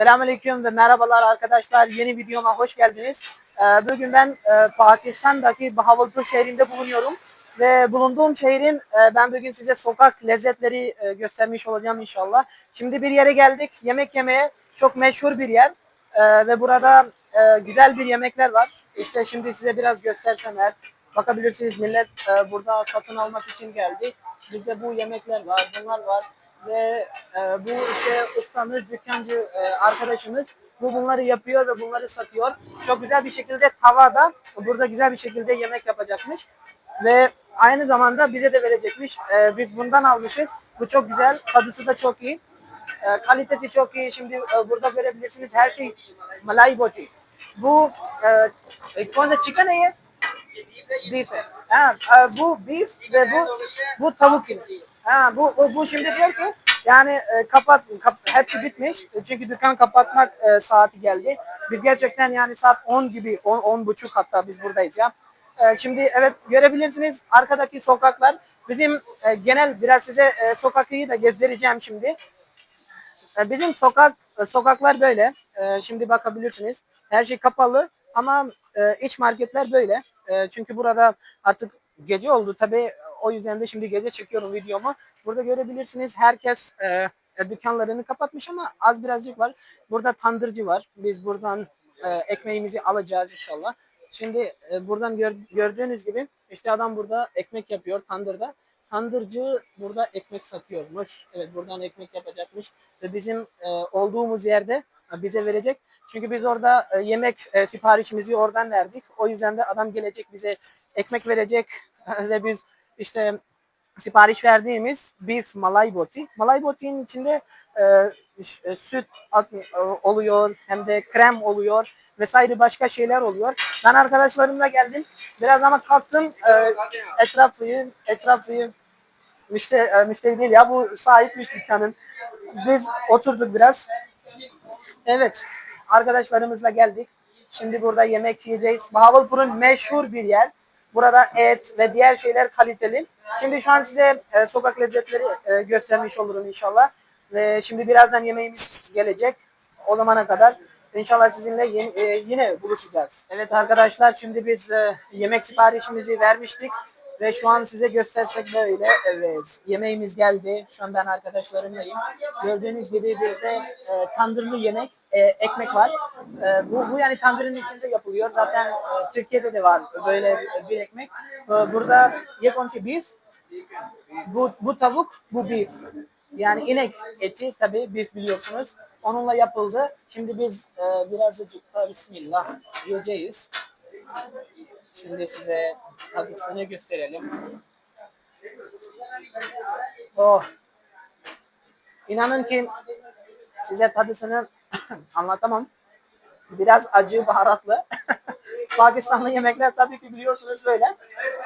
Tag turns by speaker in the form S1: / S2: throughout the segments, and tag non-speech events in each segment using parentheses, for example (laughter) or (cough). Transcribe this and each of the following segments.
S1: Selamünaleyküm ve merhabalar arkadaşlar. Yeni videoma hoş geldiniz. Ee, Bugün ben e, Pakistan'daki Bahawalpur şehrinde bulunuyorum. Ve bulunduğum şehrin e, ben bugün size sokak lezzetleri e, göstermiş olacağım inşallah. Şimdi bir yere geldik yemek yemeye. Çok meşhur bir yer. Ee, Ve burada güzel bir yemekler var. İşte şimdi size biraz göstersem eğer. Bakabilirsiniz millet burada satın almak için geldi. Bizde bu yemekler var, bunlar var ve e, bu işte ustamız, dükkancı e, arkadaşımız bu bunları yapıyor ve bunları satıyor. Çok güzel bir şekilde tavada burada güzel bir şekilde yemek yapacakmış ve aynı zamanda bize de verecekmiş. E, biz bundan almışız. Bu çok güzel. Tadısı da çok iyi. E, kalitesi çok iyi. Şimdi e, burada görebilirsiniz her şey malay boti. Bu e, e konza chicken ye? Beef. Ha, e, bu beef ve bu bu tavuk yemeği. Ha, bu, bu, bu şimdi diyor ki yani e, kapat, kap, hepsi bitmiş. E, Çünkü dükkan kapatmak e, saati geldi. Biz gerçekten yani saat 10 gibi, 10, 10 buçuk hatta biz buradayız ya. E, şimdi evet görebilirsiniz arkadaki sokaklar. Bizim e, genel biraz size e, sokakı da gezdireceğim şimdi. E, Bizim sokak e, sokaklar böyle. E, Şimdi bakabilirsiniz. Her şey kapalı ama e, iç marketler böyle. E, Çünkü burada artık gece oldu tabii. O yüzden de şimdi gece çekiyorum videomu. Burada görebilirsiniz herkes e, e, dükkanlarını kapatmış ama az birazcık var. Burada tandırcı var. Biz buradan e, ekmeğimizi alacağız inşallah. Şimdi e, buradan gör- gördüğünüz gibi işte adam burada ekmek yapıyor tandırda. Tandırcı burada ekmek satıyormuş. Evet buradan ekmek yapacakmış. Ve bizim e, olduğumuz yerde bize verecek. Çünkü biz orada e, yemek e, siparişimizi oradan verdik. O yüzden de adam gelecek bize ekmek verecek (laughs) ve biz işte sipariş verdiğimiz beef malay boti. Malay botinin içinde e, e, süt e, oluyor hem de krem oluyor vesaire başka şeyler oluyor. Ben arkadaşlarımla geldim. Biraz ama kalktım e, etrafı etrafı müşteri, e, müşteri değil ya bu sahipmiş dükkanın. Biz oturduk biraz. Evet arkadaşlarımızla geldik. Şimdi burada yemek yiyeceğiz. Bahawalpur'un meşhur bir yer. Burada et ve diğer şeyler kaliteli. Şimdi şu an size e, sokak lezzetleri e, göstermiş olurum inşallah. Ve şimdi birazdan yemeğimiz gelecek. O zamana kadar inşallah sizinle yeni- e, yine buluşacağız. Evet arkadaşlar şimdi biz e, yemek siparişimizi vermiştik. Ve şu an size göstersek böyle. Evet. Yemeğimiz geldi. Şu an ben arkadaşlarımlayım. Gördüğünüz gibi bizde e, tandırlı yemek, e, ekmek var. E, bu, bu yani tandırın içinde yapılıyor. Zaten e, Türkiye'de de var böyle bir, ekmek. E, burada ye konsi beef. Bu, bu tavuk, bu beef. Yani inek eti tabii beef biliyorsunuz. Onunla yapıldı. Şimdi biz e, birazcık da bismillah yiyeceğiz. Şimdi size tadısını gösterelim. Oh. İnanın ki size tadısını (clears throat) anlatamam. Biraz acı, baharatlı. (laughs) Pakistanlı yemekler tabii ki biliyorsunuz böyle.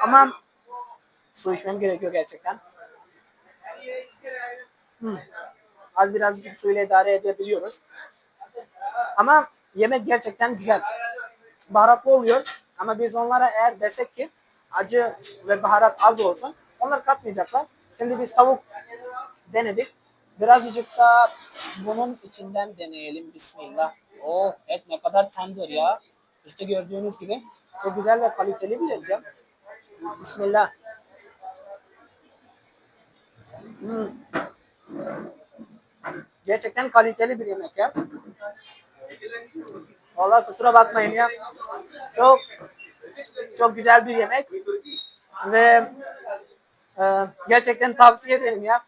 S1: Ama su içmem gerekiyor gerçekten. Hmm. Az birazcık suyla idare edebiliyoruz. Ama yemek gerçekten güzel. Baharatlı oluyor ama biz onlara eğer desek ki acı ve baharat az olsun onlar katmayacaklar. Şimdi biz tavuk denedik. Birazcık da bunun içinden deneyelim. Bismillah. Oh et ne kadar tender ya. İşte gördüğünüz gibi çok güzel ve kaliteli bir ya. Bismillah. Hmm. Gerçekten kaliteli bir yemek ya. Vallahi kusura bakmayın ya. Çok çok güzel bir yemek ve e, gerçekten tavsiye ederim ya.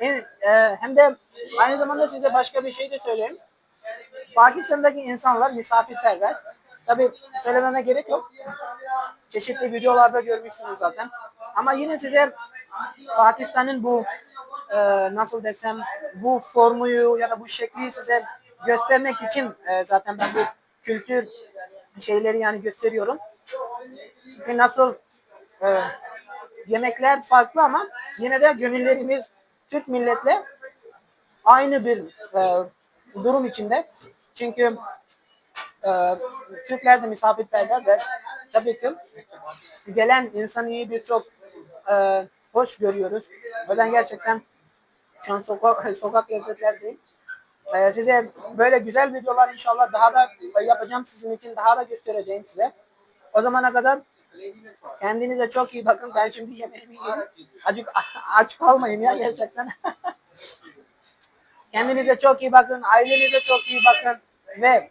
S1: En- e, hem de aynı zamanda size başka bir şey de söyleyeyim. Pakistan'daki insanlar misafirperver. Tabi söylememe gerek yok. Çeşitli videolarda görmüşsünüz zaten. Ama yine size Pakistan'ın bu e, nasıl desem bu formuyu ya da bu şekli size göstermek için e, zaten ben bu kültür şeyleri yani gösteriyorum. Çünkü nasıl e, yemekler farklı ama yine de gönüllerimiz Türk milletle aynı bir e, durum içinde. Çünkü e, Türkler de misafirperver ve tabii ki gelen insanı iyi biz çok e, hoş görüyoruz. Ve ben gerçekten şu an sokak, (laughs) sokak lezzetlerdeyim. Ee, size böyle güzel videolar inşallah daha da yapacağım sizin için daha da göstereceğim size. O zamana kadar kendinize çok iyi bakın. Ben şimdi yemeğimi yiyeyim. Acık (laughs) aç kalmayın ya gerçekten. (laughs) Kendinize çok iyi bakın. Ailenize çok iyi bakın. Ve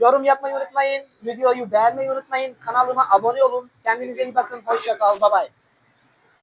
S1: yorum yapmayı unutmayın. Videoyu beğenmeyi unutmayın. Kanalıma abone olun. Kendinize iyi bakın. Hoşça kal. Bye bye.